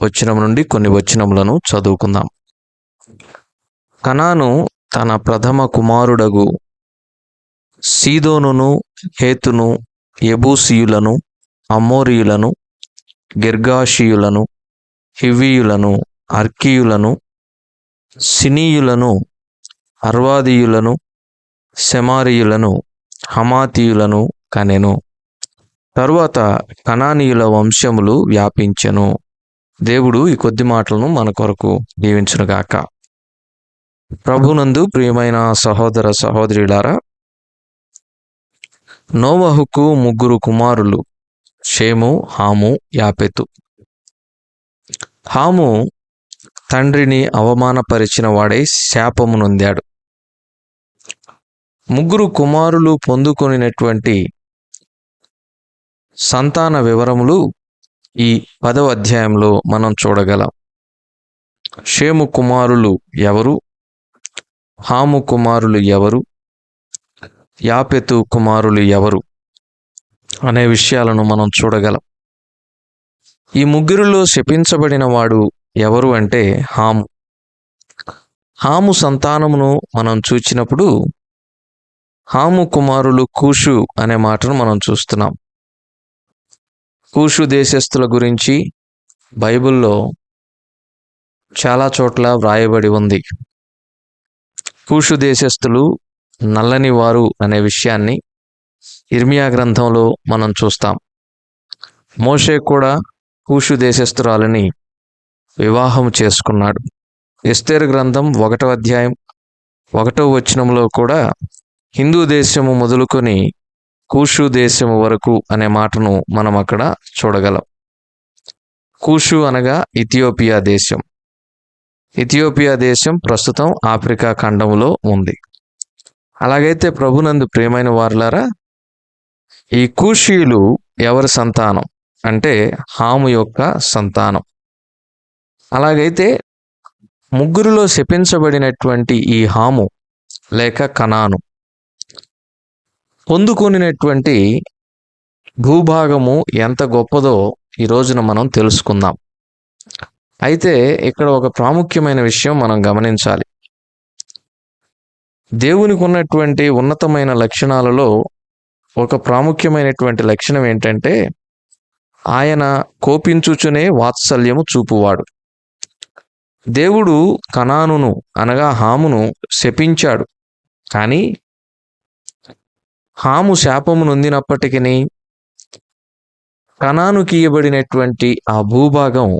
వచనం నుండి కొన్ని వచనములను చదువుకుందాం. కనాను తన ప్రథమ కుమారుడగు సీదోనును హేతును ఎబూసియులను అమోరియులను గిర్గాషియులను హివియులను అర్కీయులను సినీయులను అర్వాదీయులను శమారియులను హమాతీయులను కనెను. తరువాత కనానీయుల వంశములు వ్యాపించెను. దేవుడు ఈ కొద్ది మాటలను మన కొరకు దీవించునుగాక. ప్రభునందు ప్రియమైన సహోదర సహోదరులారా నోవహుకు ముగ్గురు కుమారులు షేము హాము యాపెతు. హాము తండ్రిని అవమానపరిచిన వాడై శాపము నొందాడు. ముగ్గురు కుమారులు పొందుకొనినటువంటి సంతాన వివరములు ఈ పదవ అధ్యాయంలో మనం చూడగలం. షేము కుమారులు ఎవరు? హాము కుమారులు ఎవరు? యాపెతు కుమారులు ఎవరు? అనే విషయాలను మనం చూడగలం. ఈ ముగ్గురులో శపించబడిన వాడు ఎవరు అంటే హాము. హాము సంతానమును మనం చూచినప్పుడు హాము కుమారులు కూషు అనే మాటను మనం చూస్తున్నాం. కూషు దేశస్థుల గురించి బైబిల్లో చాలా చోట్ల వ్రాయబడి ఉంది. కూషు దేశస్థులు నల్లని వారు అనే విషయాన్ని ఇర్మియా గ్రంథంలో మనం చూస్తాం. మోషే కూడా కూషు దేశస్థురాలని వివాహం చేసుకున్నాడు. ఎస్తేరు గ్రంథం ఒకటో అధ్యాయం ఒకటో వచనంలో కూడా హిందూ దేశము మొదలుకొని కూషు దేశము వరకు అనే మాటను మనం అక్కడ చూడగలం. కూషు అనగా ఇథియోపియా దేశం. ఇథియోపియా దేశం ప్రస్తుతం ఆఫ్రికా ఖండంలో ఉంది. అలాగైతే ప్రభునందు ప్రియమైన వారులారా ఈ కూషీయులు ఎవరి సంతానం? అంటే హాము యొక్క సంతానం. అలాగైతే ముగ్గురులో శపించబడినటువంటి ఈ హాము లేక కనాను పొందుకొనినటువంటి భూభాగము ఎంత గొప్పదో ఈ రోజున మనం తెలుసుకుందాం. అయితే ఇక్కడ ఒక ప్రాముఖ్యమైన విషయం మనం గమనించాలి. దేవునికి ఉన్నటువంటి ఉన్నతమైన లక్షణాలలో ఒక ప్రాముఖ్యమైనటువంటి లక్షణం ఏంటంటే ఆయన కోపించుచునే వాత్సల్యము చూపువాడు. దేవుడు కణానును అనగా హామును శపించాడు. కానీ హాము శాపము నొందినప్పటికీ కణానుకి ఇవ్వబడినటువంటి ఆ భూభాగం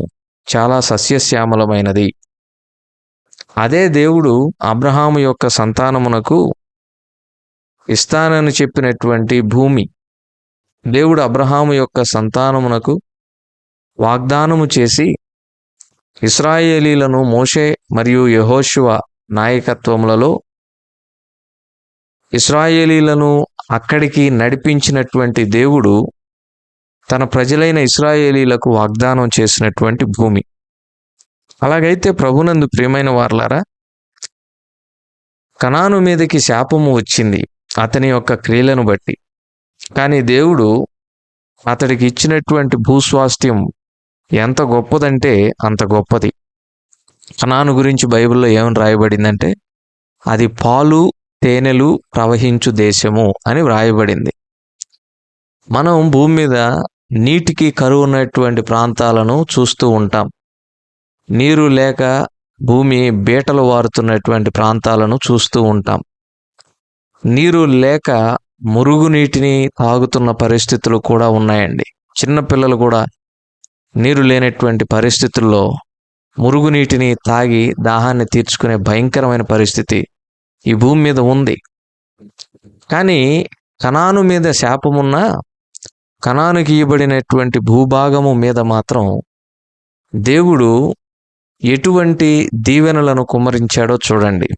చాలా సస్యశ్యామలమైనది. అదే దేవుడు అబ్రహాము యొక్క సంతానమునకు ఇస్తానని చెప్పినటువంటి భూమి. దేవుడు అబ్రహాము యొక్క సంతానమునకు వాగ్దానము చేసి ఇస్రాయేలీలను మోషే మరియు యహోశువ నాయకత్వములలో ఇస్రాయేలీలను అక్కడికి నడిపించినటువంటి దేవుడు తన ప్రజలైన ఇస్రాయేలీలకు వాగ్దానం చేసినటువంటి భూమి. అలాగైతే ప్రభునందు ప్రియమైన వార్లారా కణాను మీదకి శాపము వచ్చింది అతని యొక్క క్రియలను బట్టి. కానీ దేవుడు అతడికి ఇచ్చినటువంటి భూస్వాస్థ్యం ఎంత గొప్పదంటే అంత గొప్పది. కణాను గురించి బైబిల్లో ఏమని రాయబడిందంటే అది పాలు తేనెలు ప్రవహించు దేశము అని వ్రాయబడింది. మనం భూమి మీద నీటికి కరువు ఉన్నటువంటి ప్రాంతాలను చూస్తూ ఉంటాం. నీరు లేక భూమి బీటలు వారుతున్నటువంటి ప్రాంతాలను చూస్తూ ఉంటాం. నీరు లేక మురుగునీటిని తాగుతున్న పరిస్థితులు కూడా ఉన్నాయండి. చిన్నపిల్లలు కూడా నీరు లేనటువంటి పరిస్థితుల్లో మురుగునీటిని తాగి దాహాన్ని తీర్చుకునే భయంకరమైన పరిస్థితి ఈ భూమి మీద ఉంది. కానీ కణాను మీద శాపమున్న కణానికి ఇవ్వబడినటువంటి భూభాగము మీద మాత్రం దేవుడు ఎటువంటి దీవెనలను కుమ్మరించాడో చూడండి.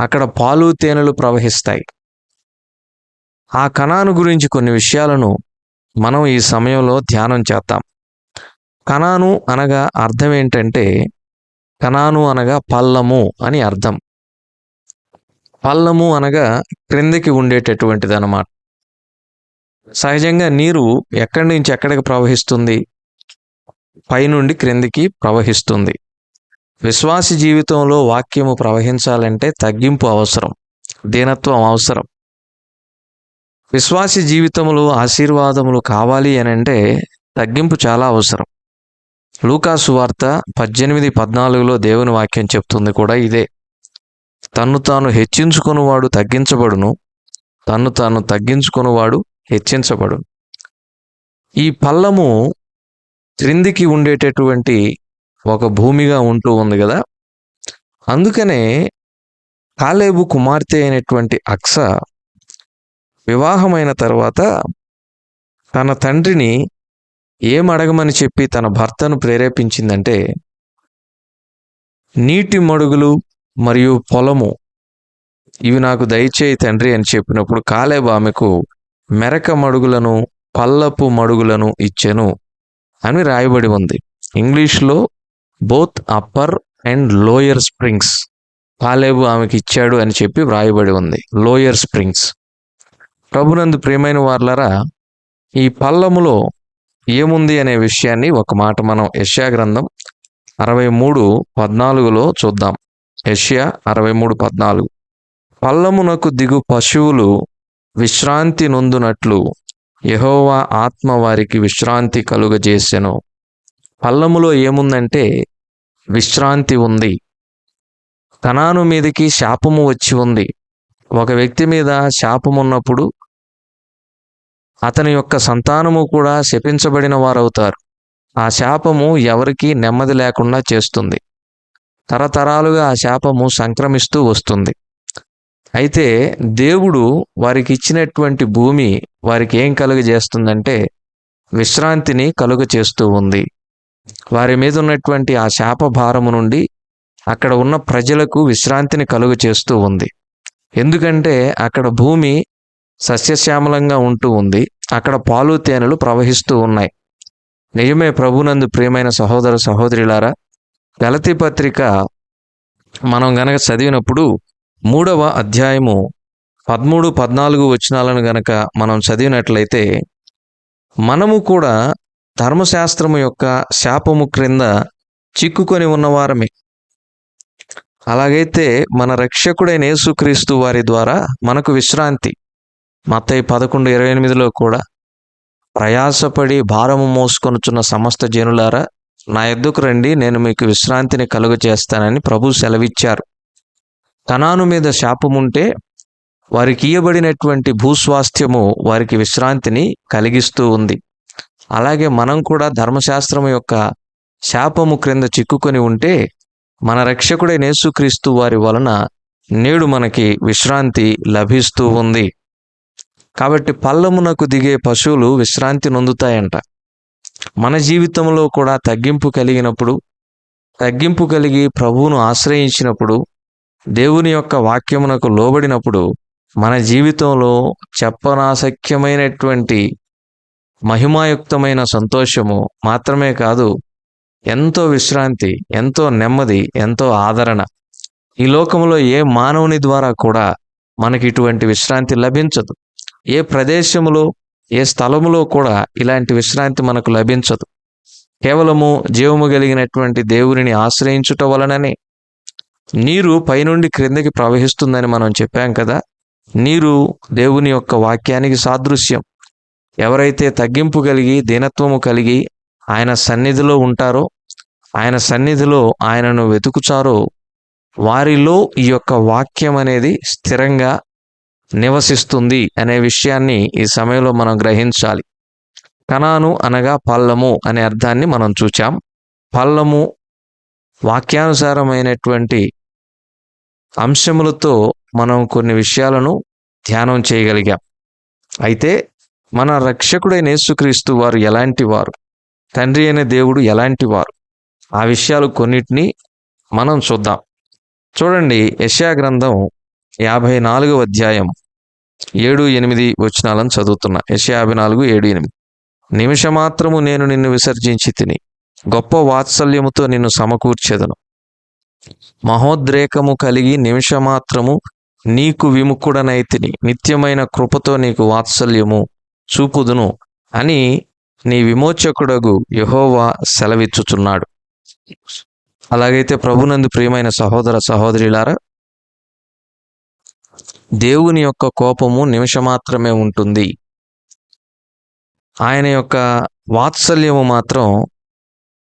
అక్కడ పాలు తేనెలు ప్రవహిస్తాయి. ఆ కణాను గురించి కొన్ని విషయాలను మనం ఈ సమయంలో ధ్యానం చేద్దాం. కణాను అనగా అర్థం ఏంటంటే కణాను అనగా పల్లము అని అర్థం. పల్లము అనగా క్రిందికి ఉండేటటువంటిది అన్నమాట సహజంగా నీరు ఎక్కడి నుంచి ఎక్కడికి ప్రవహిస్తుంది? పైనుండి క్రిందికి ప్రవహిస్తుంది. విశ్వాసి జీవితంలో వాక్యము ప్రవహించాలంటే తగ్గింపు అవసరం దీనత్వం అవసరం. విశ్వాసి జీవితంలో ఆశీర్వాదములు కావాలి అని అంటే తగ్గింపు చాలా అవసరం. లూకాసు వార్త పద్దెనిమిది పద్నాలుగులో దేవుని వాక్యం చెప్తుంది కూడా ఇదే. తన్ను తాను హెచ్చించుకునివాడు తగ్గించబడును తన్ను తాను తగ్గించుకునివాడు హెచ్చించబడును. ఈ పల్లము క్రిందికి ఉండేటటువంటి ఒక భూమిగా ఉంటూ ఉంది కదా. అందుకనే కాలేబు కుమార్తె అయినటువంటి అక్స వివాహమైన తర్వాత తన తండ్రిని ఏం అడగమని చెప్పి తన భర్తను ప్రేరేపించిందంటే నీటి మడుగులు మరియు పొలము. ఇవి నాకు దయచేయి తండ్రి అని చెప్పినప్పుడు కాలేబు ఆమెకు మెరక మడుగులను పల్లపు మడుగులను ఇచ్చెను అని రాయబడి ఉంది. ఇంగ్లీష్లో both upper and lower springs కాలేబు ఆమెకి ఇచ్చాడు అని చెప్పి వ్రాయబడి ఉంది. Lower springs. ప్రభునందు ప్రియమైన వార్లరా ఈ పల్లములో ఏముంది అనే విషయాన్ని ఒక మాట మనం యష్యా గ్రంథం అరవై మూడు పద్నాలుగులో చూద్దాం. యష్యా అరవై మూడు పద్నాలుగు. పల్లమునకు దిగు పశువులు విశ్రాంతి నొందునట్లు యహోవా ఆత్మ వారికి విశ్రాంతి కలుగజేసెను. పల్లములో ఏముందంటే విశ్రాంతి ఉంది. కణాను మీదకి శాపము వచ్చి ఉంది. ఒక వ్యక్తి మీద శాపం ఉన్నప్పుడు అతని యొక్క సంతానము కూడా శపించబడిన వారవుతారు. ఆ శాపము ఎవరికీ నెమ్మది లేకుండా చేస్తుంది. తరతరాలుగా ఆ శాపము సంక్రమిస్తూ వస్తుంది. అయితే దేవుడు వారికి ఇచ్చినటువంటి భూమి వారికి ఏం కలుగజేస్తుందంటే విశ్రాంతిని కలుగ చేస్తూ ఉంది. వారి మీద ఉన్నటువంటి ఆ శాప భారము నుండి అక్కడ ఉన్న ప్రజలకు విశ్రాంతిని కలుగ చేస్తూ ఉంది. ఎందుకంటే అక్కడ భూమి సస్యశ్యామలంగా ఉంటూ ఉంది. అక్కడ పాలు తేనెలు ప్రవహిస్తూ ఉన్నాయి. నిజమే ప్రభునందు ప్రియమైన సహోదర సహోదరులారా గలతి పత్రిక మనం గనక చదివినప్పుడు మూడవ అధ్యాయము పదమూడు పద్నాలుగు వచనాలను గనక మనం చదివినట్లయితే మనము కూడా ధర్మశాస్త్రము యొక్క శాపము క్రింద చిక్కుకొని ఉన్నవారమే. అలాగైతే మన రక్షకుడైన యేసుక్రీస్తు వారి ద్వారా మనకు విశ్రాంతి. మత్తయి పదకొండు ఇరవై ఎనిమిదిలో కూడా ప్రయాసపడి భారము మోసుకొనుచున్న సమస్త జనులారా నా ఎద్దుకు రండి నేను మీకు విశ్రాంతిని కలుగు చేస్తానని ప్రభు సెలవిచ్చారు. కణాను మీద శాపముంటే వారికి ఇయ్యబడినటువంటి భూస్వాస్థ్యము వారికి విశ్రాంతిని కలిగిస్తూ ఉంది. అలాగే మనం కూడా ధర్మశాస్త్రము యొక్క శాపము క్రింద చిక్కుకొని ఉంటే మన రక్షకుడైన యేసుక్రీస్తు వారి వలన నేడు మనకి విశ్రాంతి లభిస్తూ ఉంది. కాబట్టి పల్లమునకు దిగే పశువులు విశ్రాంతి నొందుతాయంట. మన జీవితంలో కూడా తగ్గింపు కలిగినప్పుడు తగ్గింపు కలిగి ప్రభువును ఆశ్రయించినప్పుడు దేవుని యొక్క వాక్యమునకు లోబడినప్పుడు మన జీవితంలో చెప్పనాసఖ్యమైనటువంటి మహిమాయుక్తమైన సంతోషము మాత్రమే కాదు ఎంతో విశ్రాంతి ఎంతో నెమ్మది ఎంతో ఆదరణ. ఈ లోకంలో ఏ మానవుని ద్వారా కూడా మనకి ఇటువంటి విశ్రాంతి లభించదు. ఏ ప్రదేశములో ఏ స్థలములో కూడా ఇలాంటి విశ్రాంతి మనకు లభించదు. కేవలము జీవము కలిగినటువంటి దేవునిని ఆశ్రయించుట వలననే. నీరు పైనుండి క్రిందకి ప్రవహిస్తుందని మనం చెప్పాం కదా. నీరు దేవుని యొక్క వాక్యానికి సాదృశ్యం. ఎవరైతే తగ్గింపు కలిగి దీనత్వము కలిగి ఆయన సన్నిధిలో ఉంటారో ఆయన సన్నిధిలో ఆయనను వెతుకుచారో వారిలో ఈ యొక్క వాక్యం అనేది స్థిరంగా నివసిస్తుంది అనే విషయాన్ని ఈ సమయంలో మనం గ్రహించాలి. కణాను అనగా పల్లము అనే అర్థాన్ని మనం చూచాం. పల్లము వాక్యానుసారమైనటువంటి అంశములతో మనం కొన్ని విషయాలను ధ్యానం చేయగలిగాం. అయితే మన రక్షకుడైన యేసుక్రీస్తు వారు ఎలాంటి వారు? తండ్రి అయిన దేవుడు ఎలాంటి వారు? ఆ విషయాలు కొన్నిటిని మనం చూద్దాం. చూడండి యశ్యా గ్రంథం యాభై నాలుగవ అధ్యాయం ఏడు ఎనిమిది వచనాలను చదువుతున్నా. యెషయా యాభై నాలుగు ఏడు ఎనిమిది. నిమిషమాత్రము నేను నిన్ను విసర్జించి తిని గొప్ప వాత్సల్యముతో నిన్ను సమకూర్చెదను. మహోద్రేకము కలిగి నిమిషమాత్రము నీకు విముఖుడనైతిని నిత్యమైన కృపతో నీకు వాత్సల్యము చూపుదును అని నీ విమోచకుడగు యహోవా సెలవిచ్చుచున్నాడు. అలాగైతే ప్రభునందు ప్రియమైన సహోదర సహోదరిలారా దేవుని యొక్క కోపము నిమిషమాత్రమే ఉంటుంది. ఆయన యొక్క వాత్సల్యము మాత్రం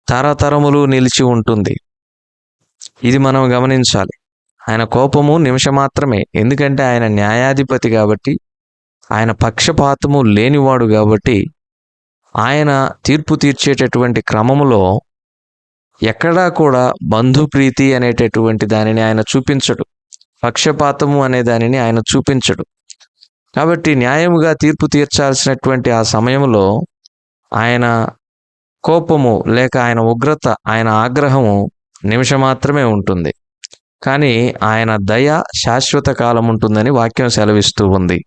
తరతరములు నిలిచి ఉంటుంది. ఇది మనం గమనించాలి. ఆయన కోపము నిమిషం మాత్రమే ఎందుకంటే ఆయన న్యాయాధిపతి కాబట్టి ఆయన పక్షపాతము లేనివాడు కాబట్టి ఆయన తీర్పు తీర్చేటటువంటి క్రమములో ఎక్కడా కూడా బంధుప్రీతి అనేటటువంటి దానిని ఆయన చూపించడు. పక్షపాతము అనే దానిని ఆయన చూపించడు. కాబట్టి న్యాయముగా తీర్పు తీర్చాల్సినటువంటి ఆ సమయంలో ఆయన కోపము లేక ఆయన ఉగ్రత ఆయన ఆగ్రహము నిమిషం మాత్రమే ఉంటుంది. కానీ ఆయన దయ శాశ్వత కాలం ఉంటుందని వాక్యం సెలవిస్తూ ఉంది.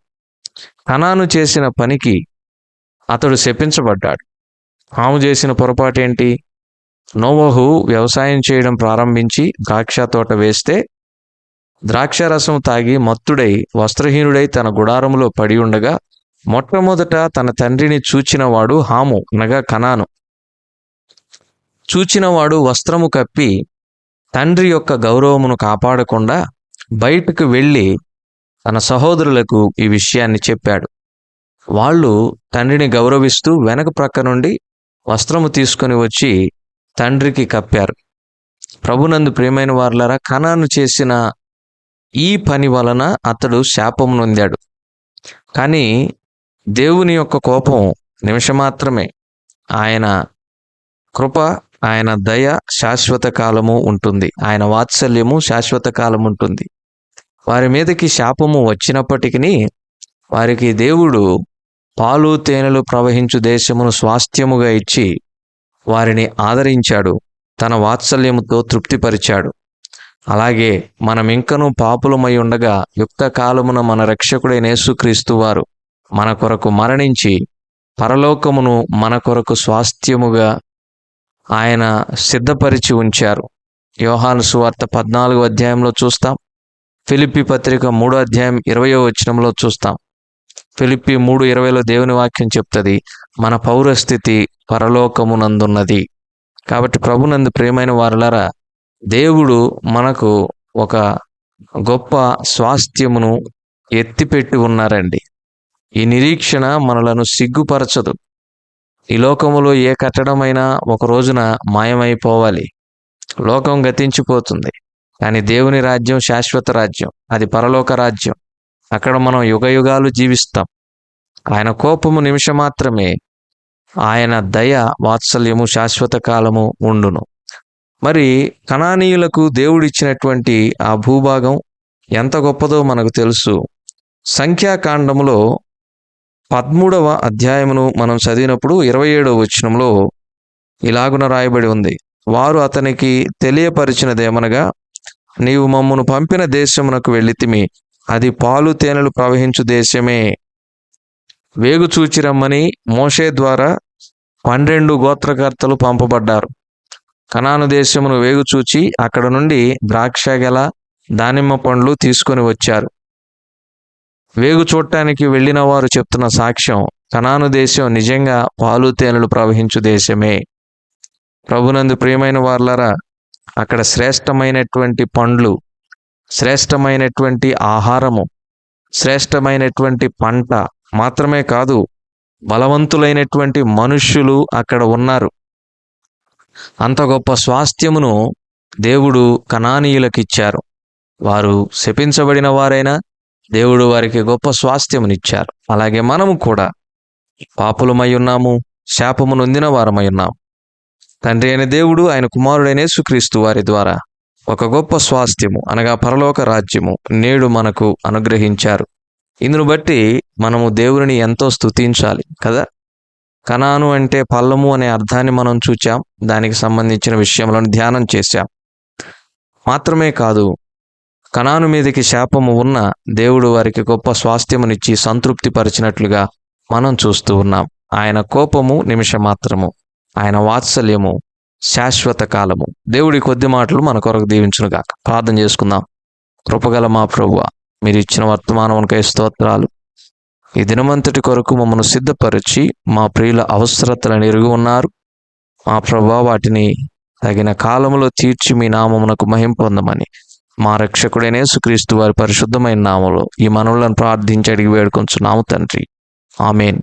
కణాను చేసిన పనికి అతడు శపించబడ్డాడు. ఆమె చేసిన పొరపాటేంటి? నోవహు వ్యవసాయం చేయడం ప్రారంభించి ద్రాక్ష తోట వేస్తే ద్రాక్షారసం తాగి మత్తుడై వస్త్రహీనుడై తన గుడారములో పడి ఉండగా మొట్టమొదట తన తండ్రిని చూచినవాడు హాము అనగా కనాను. చూచినవాడు వస్త్రము కప్పి తండ్రి యొక్క గౌరవమును కాపాడకుండా బయటకు వెళ్ళి తన సహోదరులకు ఈ విషయాన్ని చెప్పాడు. వాళ్ళు తండ్రిని గౌరవిస్తూ వెనక ప్రక్క నుండి వస్త్రము తీసుకొని వచ్చి తండ్రికి కప్పారు. ప్రభునందు ప్రియమైన వార్లరా కనాను చేసిన ఈ పని వలన అతడు శాపం నొందాడు కానీ దేవుని యొక్క కోపం నిమిషమాత్రమే. ఆయన కృప ఆయన దయ శాశ్వత కాలము ఉంటుంది. ఆయన వాత్సల్యము శాశ్వత కాలం ఉంటుంది. వారి మీదకి శాపము వచ్చినప్పటికీ వారికి దేవుడు పాలు తేనెలు ప్రవహించు దేశమును స్వాస్థ్యముగా ఇచ్చి వారిని ఆదరించాడు. తన వాత్సల్యముతో తృప్తిపరిచాడు. అలాగే మనం ఇంకనూ పాపులమై ఉండగా యుక్త కాలమున మన రక్షకుడైన యేసుక్రీస్తు వారు మన కొరకు మరణించి పరలోకమును మన కొరకు స్వాస్థ్యముగా ఆయన సిద్ధపరిచి ఉంచారు. యోహాను సువార్త పద్నాలుగు అధ్యాయంలో చూస్తాం. ఫిలిప్పి పత్రిక మూడో అధ్యాయం ఇరవయో వచనంలో చూస్తాం. ఫిలిప్పి మూడు ఇరవైలో దేవుని వాక్యం చెప్తుంది మన పౌరస్థితి పరలోకమునందున్నది. కాబట్టి ప్రభునందు ప్రేమైన వారులారా దేవుడు మనకు ఒక గొప్ప స్వాస్థ్యమును ఎత్తిపెట్టి ఉన్నారండి. ఈ నిరీక్షణ మనలను సిగ్గుపరచదు. ఈ లోకములో ఏ కట్టడమైనా ఒక రోజున మాయమైపోవాలి. లోకం గతించిపోతుంది. కానీ దేవుని రాజ్యం శాశ్వత రాజ్యం. అది పరలోక రాజ్యం. అక్కడ మనం యుగయుగాలు జీవిస్తాం. ఆయన కోపము నిమిషం మాత్రమే ఆయన దయ వాత్సల్యము శాశ్వత కాలము ఉండును. మరి కణానీయులకు దేవుడిచ్చినటువంటి ఆ భూభాగం ఎంత గొప్పదో మనకు తెలుసు. సంఖ్యాకాండములో పదమూడవ అధ్యాయమును మనం చదివినప్పుడు ఇరవై ఏడవ వచనంలో ఇలాగున రాయబడి ఉంది. వారు అతనికి తెలియపరిచినదేమనగా నీవు మమ్మను పంపిన దేశమునకు వెళ్ళితిమి అది పాలు తేనెలు ప్రవహించు దేశమే. వేగు చూచిరమ్మని మోషే ద్వారా పన్నెండు గోత్రకర్తలు పంపబడ్డారు. కనాను దేశమును వేగు చూచి అక్కడ నుండి ద్రాక్ష గెల దానిమ్మ పండ్లు తీసుకొని వచ్చారు. వేగు చూడటానికి వెళ్ళిన వారు చెప్తున్న సాక్ష్యం కనాను దేశం నిజంగా పాలు తేనెలు ప్రవహించు దేశమే. ప్రభునందు ప్రియమైన వార్లరా అక్కడ శ్రేష్టమైనటువంటి పండ్లు శ్రేష్టమైనటువంటి ఆహారము శ్రేష్టమైనటువంటి పంట మాత్రమే కాదు బలవంతులైనటువంటి మనుష్యులు అక్కడ ఉన్నారు. అంత గొప్ప స్వాస్థ్యమును దేవుడు కణానీయులకిచ్చారు వారు శపించబడిన వారైనా దేవుడు వారికి గొప్ప స్వాస్థ్యమునిచ్చారు. అలాగే మనము కూడా పాపులమై ఉన్నాము శాపము నొందిన వారమై ఉన్నాము. తండ్రి అయిన దేవుడు ఆయన కుమారుడైన యేసుక్రీస్తు వారి ద్వారా ఒక గొప్ప స్వాస్థ్యము అనగా పరలోక రాజ్యము నేడు మనకు అనుగ్రహించారు. ఇందును బట్టి మనము దేవుని ఎంతో స్తుతించాలి కదా? కనాను అంటే పల్లము అనే అర్థాన్ని మనం చూచాం. దానికి సంబంధించిన విషయంలో ధ్యానం చేశాం. మాత్రమే కాదు కణాను మీదకి శాపము ఉన్న దేవుడు వారికి గొప్ప స్వాస్థ్యమునిచ్చి సంతృప్తి పరిచినట్లుగా మనం చూస్తూ ఉన్నాం. ఆయన కోపము నిమిషం మాత్రము ఆయన వాత్సల్యము శాశ్వత కాలము. దేవుడి కొద్ది మాటలు మన కొరకు దీవించునుగాక. ప్రార్థన చేసుకుందాం. కృపగల మా ప్రభువ మీరు ఇచ్చిన వర్తమానమునకై స్తోత్రాలు. ఈ దినమంతటి కొరకు మమ్మల్ని సిద్ధపరిచి మా ప్రియుల అవసరతలను ఎరుగు ఉన్నారు. మా ప్రభా వాటిని తగిన కాలంలో తీర్చి మీ నామమునకు మహింపొందమని మా రక్షకుడైన సుక్రీస్తు వారి పరిశుద్ధమైన నామలో ఈ మనవులను ప్రార్థించి అడిగి వేడుకొంచున్నాము తండ్రి. ఆమెన్.